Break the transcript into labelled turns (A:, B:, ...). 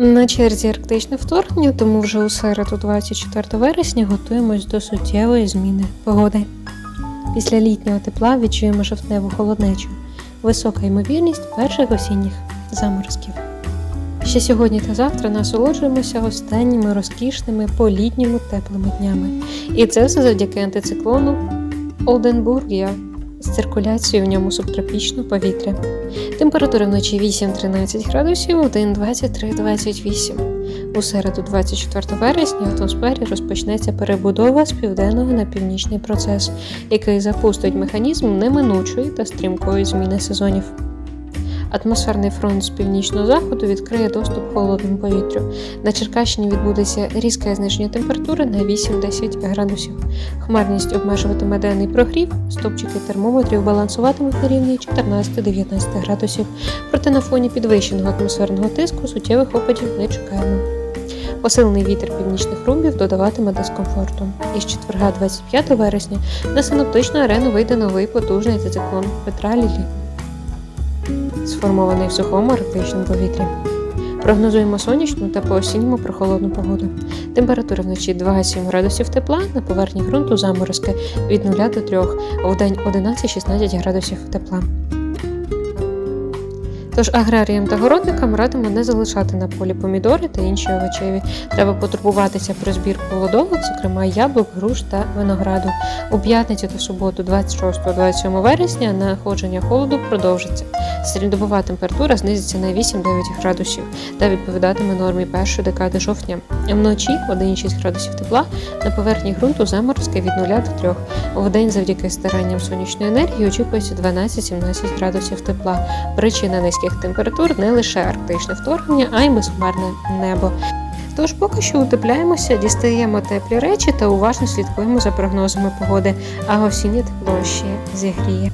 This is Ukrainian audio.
A: На черзі арктичне вторгнення, тому вже у середу 24 вересня готуємось до суттєвої зміни погоди. Після літнього тепла відчуємо жовтневу холоднечу, висока ймовірність перших осінніх заморозків. Ще сьогодні та завтра насолоджуємося останніми розкішними по-літньому теплими днями. І це все завдяки антициклону Олденбургія з циркуляцією в ньому субтропічного повітря. Температура вночі 8-13 градусів, в день 23-28. У середу 24 вересня в атмосфері розпочнеться перебудова з південного на північний процес, який запустить механізм неминучої та стрімкої зміни сезонів. Атмосферний фронт з північного заходу відкриє доступ холодному повітрю. На Черкащині відбудеться різке зниження температури на 8-10 градусів. Хмарність обмежуватиме денний прогрів, стопчики термометрів балансуватимуть на рівні 14-19 градусів. Проте на фоні підвищеного атмосферного тиску суттєвих опадів не чекаємо. Посилений вітер північних румбів додаватиме дискомфорту. Із четверга 25 вересня на синоптичну арену вийде новий потужний антициклон Петра Лілі, сформований в сухому арктичному повітрі. Прогнозуємо сонячну та по-осінньому прохолодну погоду. Температура вночі 2-7 градусів тепла, на поверхні ґрунту заморозки від 0 до 3, а в день 11-16 градусів тепла. Тож аграріям та городникам радимо не залишати на полі помідори та інші овочеві. Треба потурбуватися про збір плодових, зокрема яблук, груш та винограду. У п'ятницю та суботу, 26-27 вересня, находження холоду продовжиться. Середньодобова температура знизиться на 8-9 градусів та відповідатиме нормі першої декади жовтня. Вночі 1,6 градусів тепла на поверхні ґрунту заморозки від 0 до 3. Вдень завдяки старанням сонячної енергії очікується 12-17 градусів тепла. Причина низьких температур не лише арктичне вторгнення, а й безхмарне небо. Тож поки що утепляємося, дістаємо теплі речі та уважно слідкуємо за прогнозами погоди, а осіннє тепло ще зігріє.